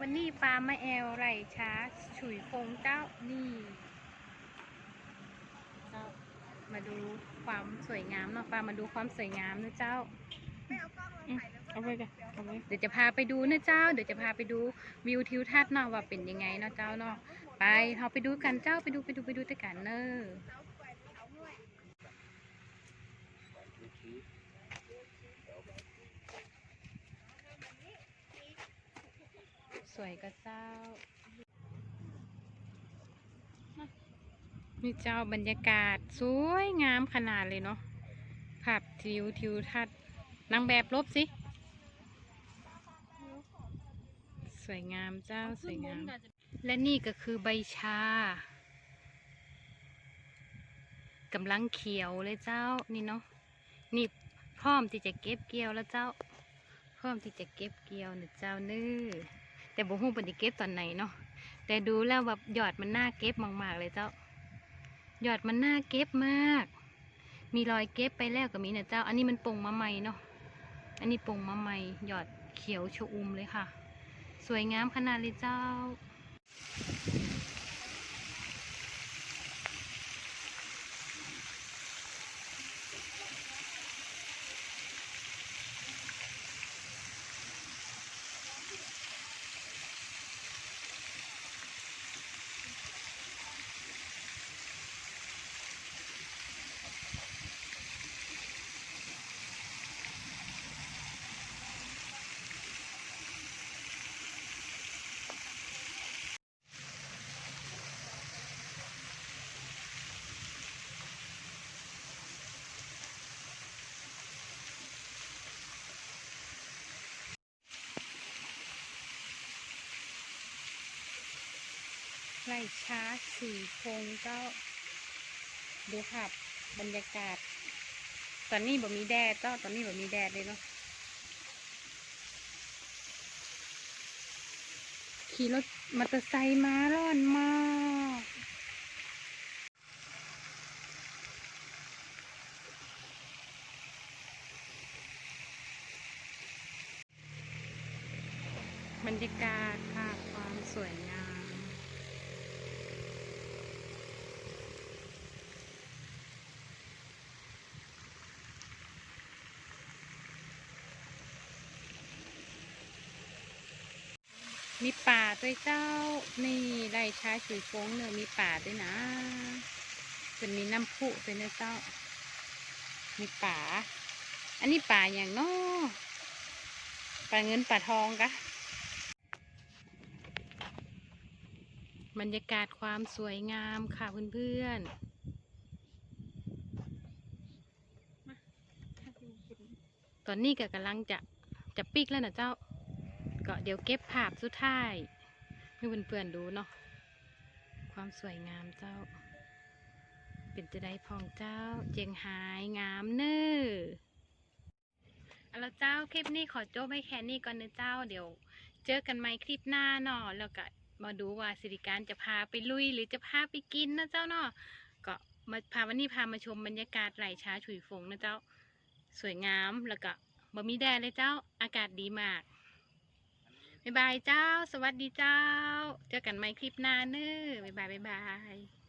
วันนี้ปลามาแอลไหลช้าฉุยฟงเจ้านี่เจ้ามาดูความสวยงามเนาะปลามาดูความสวยงามนะเจ้าอืมเอาไปกันเอาไปเดี๋ยวจะพาไปดูนะเจ้า เดี๋ยวจะพาไปดูวิวทิวทัศน์เนาะว่าเป็นยังไงเนาะเจ้าเนาะไปเราไปดูกันเจ้าไปดูไปดูไปดูด้วยกันเนอะ วยก็เจ้า นี่เจ้าบรรยากาศสวยงามขนาดเลยเนาะภาพทิวทิวทัศน์นางแบบลบสิ สวยงามเจ้าสวยงาม และนี่ก็คือใบชากำลังเขียวเลยเจ้านี่เนาะนี่พร้อมที่จะเก็บเกี่ยวแล้วเจ้า พร้อมที่จะเก็บเกี่ยวนะเจ้าเนื้อ แต่บ่ฮู้เป็นสิเก็บตอนไหนเนาะแต่ดูแล้วแบบยอดมันน่าเก็บมากๆเลยเจ้ายอดมันน่าเก็บมาก มีรอยเก็บไปแล้วกับมีนะเจ้า อันนี้มันปงมาใหม่เนาะอันนี้ปงมาใหม่ยอดเขียวชอุ่มเลยค่ะ สวยงามขนาดเลยเจ้า ไล่ช้าสี่พงเจ้า ดูภาพบรรยากาศ ตอนนี้บ่มีแดดเจ้า ตอนนี้บ่มีแดดเลยเนาะ ขี่รถมอเตอร์ไซค์มาร้อนมากบรรยากาศค่ะ ความสวยงาม มีป่าด้วยเจ้า นี่ไร่ช้าฉุยฟงเนื้อมีป่าด้วยนะจะมีน้ำพุด้วยนะเจ้า มีป่า อันนี้ป่าอย่างน้อป่าเงินป่าทองกะบรรยากาศความสวยงามค่ะเพื่อนๆตอนนี้ก็กำลังจะจะปิกแล้วนะเจ้า ก็เดี๋ยวเก็บภาพสุดท้ายให้เพื่อนๆดูเนาะความสวยงามเจ้า เป็นจะได้พองเจ้า เจียงหายงามเน้อเอาละเจ้าคลิปนี้ขอจบให้แค่นี้ก่อนนะเจ้า เดี๋ยว เจอกันใหม่คลิปหน้าเนาะแล้วก็มาดูว่าสิริการจะพาไปลุยหรือจะพาไปกินนะเจ้าเนาะก็มาพาวันนี้พามาชมบรรยากาศไหลช้าฉุยฟงนะเจ้า สวยงามแล้วก็บ่มีแดดเลยเจ้าอากาศดีมาก บ๊ายบายเจ้า สวัสดีเจ้า เจอกันใหม่คลิปหน้าเน้อบ๊ายบายบ๊ายบาย